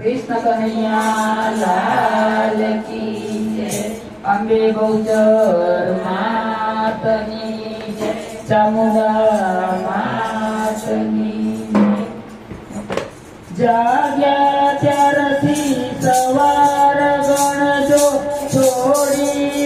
કૃષ્ણ કનૈયા, લાલ કી જય. અંબે ગૌચર માતની જય. ચામુંડા માતની જાગ્યા ત્યારથી સવાર ગણજો. છોડી